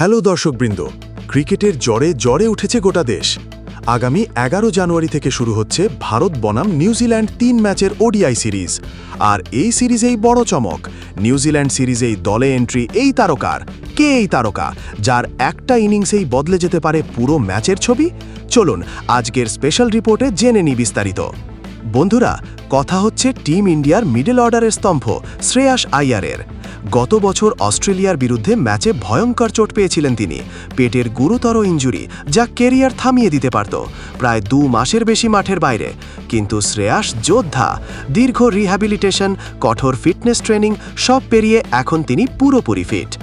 Hello দর্শকবৃন্দ, ক্রিকেটের জ্বরে জ্বরে উঠেছে গোটা দেশ। আগামী এগারো জানুয়ারি থেকে শুরু হচ্ছে ভারত বনাম নিউজিল্যান্ড তিন ম্যাচের ওডিআই সিরিজ। আর এই সিরিজেই বড় চমক নিউজিল্যান্ড সিরিজেই দলে এন্ট্রি এই তারকার। কে এই তারকা, যার একটা ইনিংসেই বদলে যেতে পারে পুরো ম্যাচের ছবি? চলুন আজকের স্পেশাল রিপোর্টে জেনে নি বিস্তারিত। বন্ধুরা, কথা হচ্ছে টিম ইন্ডিয়ার মিডল অর্ডারের স্তম্ভ, শ্রেয়াস আইয়ারের গত বছর অস্ট্রেলিয়ার বিরুদ্ধে ম্যাচে ভয়ঙ্কর চোট পেয়েছিলেন তিনি। পেটের গুরুতর ইঞ্জুরি যা কেরিয়ার থামিয়ে দিতে পারত। প্রায় দু মাসের বেশি মাঠের বাইরে। কিন্তু শ্রেয়াস যোদ্ধা, দীর্ঘ রিহ্যাবিলিটেশন, কঠোর ফিটনেস ট্রেনিং সব পেরিয়ে এখন তিনি পুরোপুরি ফিট।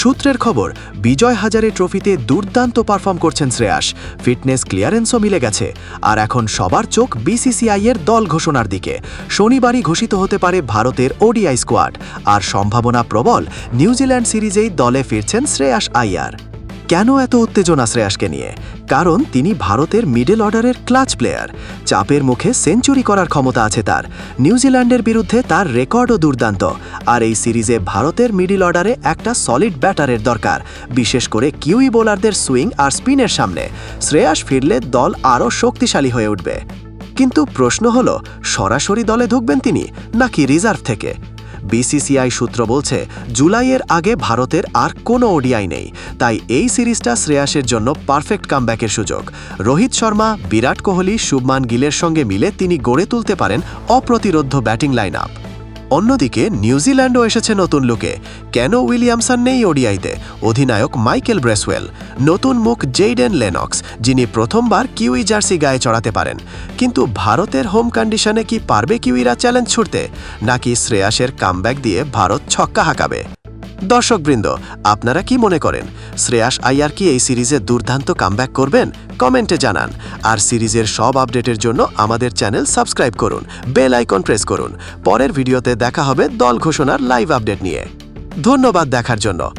সূত্রের খবর, বিজয় হাজারে ট্রফিতে দুর্দান্ত পারফর্ম করছেন শ্রেয়াস। ফিটনেস ক্লিয়ারেন্সও মিলে গেছে। আর এখন সবার চোখ বিসিসিআই এর দল ঘোষণার দিকে। শনিবারই ঘোষিত হতে পারে ভারতের ওডিআই স্কোয়াড। আর সম্ভাবনা প্রবল, নিউজিল্যান্ড সিরিজেই দলে ফিরছেন শ্রেয়াস আইয়ার। কেন এত উত্তেজনা শ্রেয়াসকে নিয়ে? কারণ তিনি ভারতের মিডল অর্ডারের ক্লাচ প্লেয়ার। চাপের মুখে সেঞ্চুরি করার ক্ষমতা আছে তার। নিউজিল্যান্ডের বিরুদ্ধে তার রেকর্ডও দুর্দান্ত। আর এই সিরিজে ভারতের মিডল অর্ডারে একটা সলিড ব্যাটারের দরকার। বিশেষ করে কিউই বোলারদের সুইং আর স্পিনের সামনে। শ্রেয়াস ফিরলে দল আরও শক্তিশালী হয়ে উঠবে। কিন্তু প্রশ্ন হল, সরাসরি দলে ঢুকবেন তিনি নাকি রিজার্ভ থেকে? বিসিসিআই সূত্র বলছে, জুলাইয়ের আগে ভারতের আর কোনো ওডিআই নেই। তাই এই সিরিজটা শ্রেয়াসের জন্য পারফেক্ট কামব্যাকের সুযোগ। রোহিত শর্মা, বিরাট কোহলি, শুভমান গিলের সঙ্গে মিলে তিনি গড়ে তুলতে পারেন অপ্রতিরোধ্য ব্যাটিং লাইন আপ অন্যদিকে নিউজিল্যান্ডও এসেছে নতুন লুকে। কেন উইলিয়ামসন নেই ওডিআইতে? অধিনায়ক মাইকেল ব্রেসওয়েল। নতুন মুখ জেইডেন লেনক্স, যিনি প্রথমবার কিউই জার্সি গায়ে চড়াতে পারেন। কিন্তু ভারতের হোম কন্ডিশনে কি পারবে কিউইরা চ্যালেঞ্জ ছুটতে নাকি শ্রেয়াসের কামব্যাক দিয়ে ভারত ছক্কা হাঁকাবে? দর্শকবৃন্দ, আপনারা কি মনে করেন, শ্রেয়াস আইয়ার কি এই সিরিজে দুর্দান্ত কামব্যাক করবেন? কমেন্টে জানান। আর সিরিজের সব আপডেটের জন্য আমাদের চ্যানেল সাবস্ক্রাইব করুন, বেল আইকন প্রেস করুন। পরের ভিডিওতে দেখা হবে দল ঘোষণার লাইভ আপডেট নিয়ে। ধন্যবাদ দেখার জন্য।